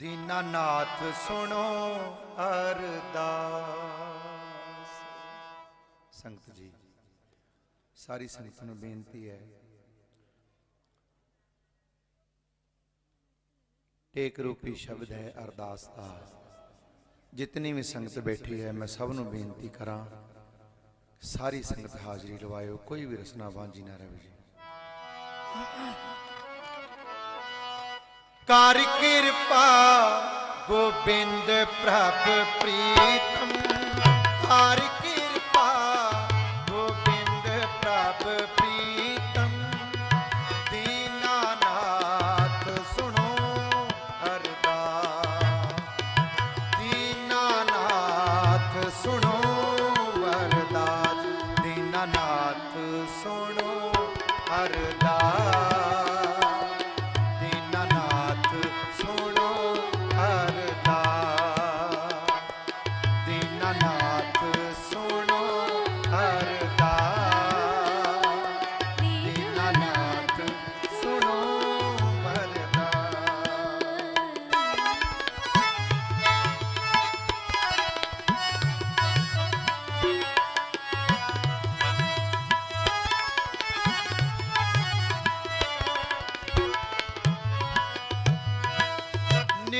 ਦੀਨਾਨਾਥ ਸੁਣੋ ਅਰਦਾਸ। ਸੰਗਤ ਜੀ, ਸਾਰੀ ਸੰਗਤ ਨੂੰ ਬੇਨਤੀ ਹੈ। ਟੇਕ ਰੂਪੀ ਸ਼ਬਦ ਹੈ ਅਰਦਾਸ ਦਾ। ਜਿਤਨੀ ਵੀ ਸੰਗਤ ਬੈਠੀ ਹੈ, ਮੈਂ ਸਭ ਨੂੰ ਬੇਨਤੀ ਕਰਾਂ, ਸਾਰੀ ਸੰਗਤ ਹਾਜ਼ਰੀ ਲਵਾਇਓ, ਕੋਈ ਵੀ ਰਸਨਾ ਵਾਂਝੀ ਨਾ ਰਹੇ ਜੀ। ਕਰ ਕਿਰਪਾ ਗੋਬਿੰਦ ਪ੍ਰਭ ਪ੍ਰੀਤਮ।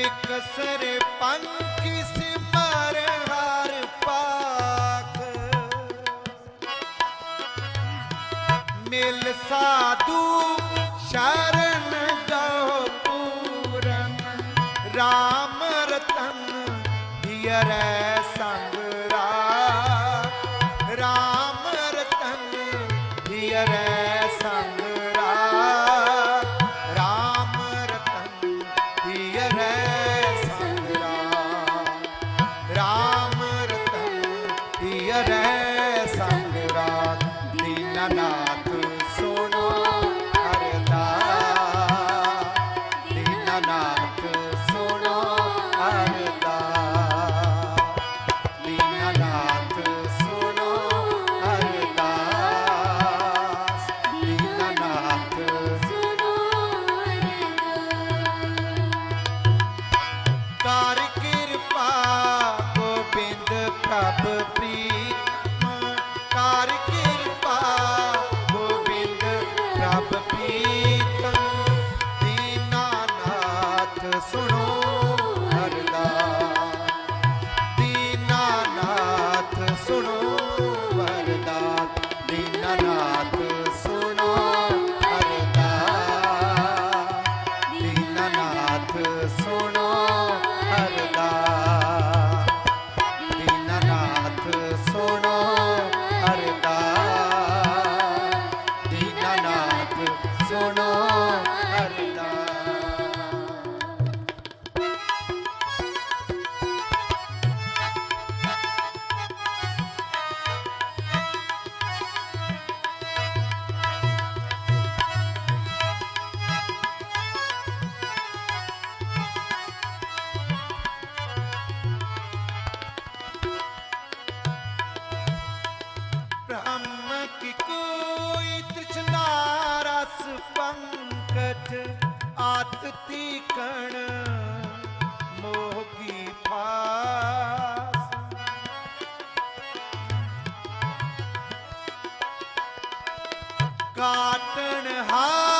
ਕਸਰ ਪੰਖ ਸਿਮਰ ਹਰ ਪਾਕ। ਮਿਲ ਸਾਧੂ ਕਾਟਣ ਹਾਰ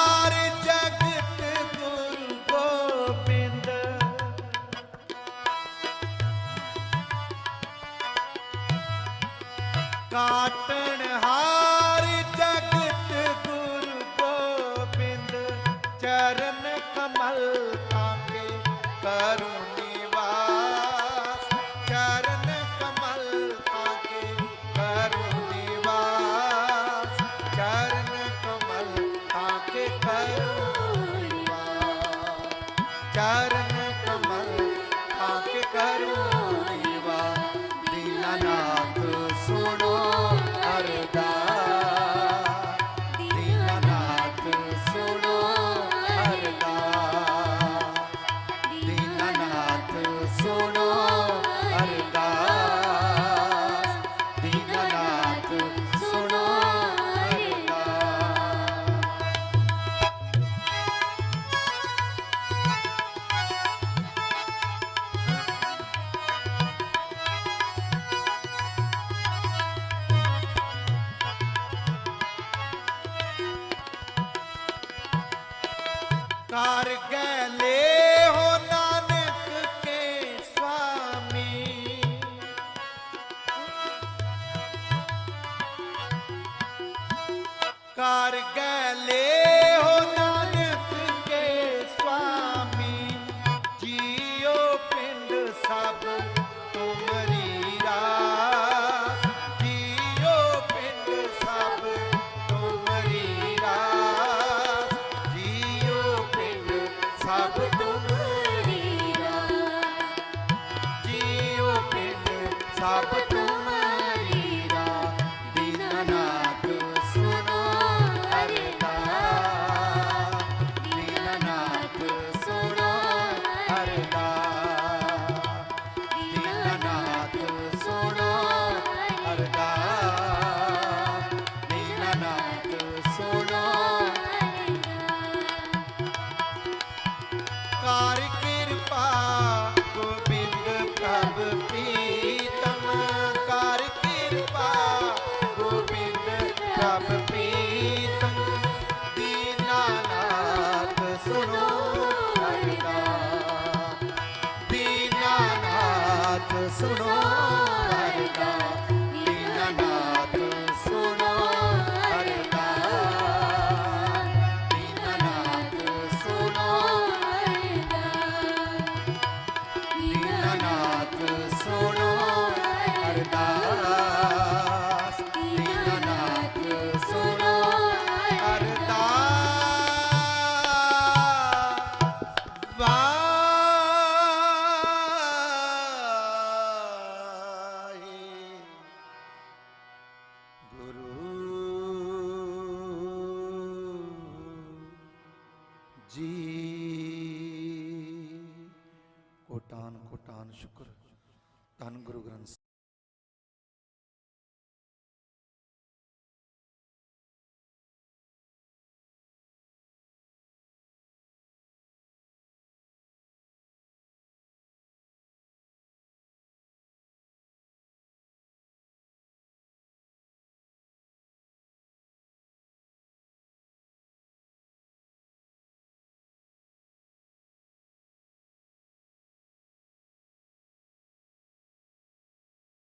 ਕਰ ਗਲੇ ਹੋ ਨਾਨਕ ਕੇ ਸੁਆਮੀ ਕਰ ਸ਼ੁਕਰ। ਧੰਨ ਗੁਰੂ ਗ੍ਰੰਥ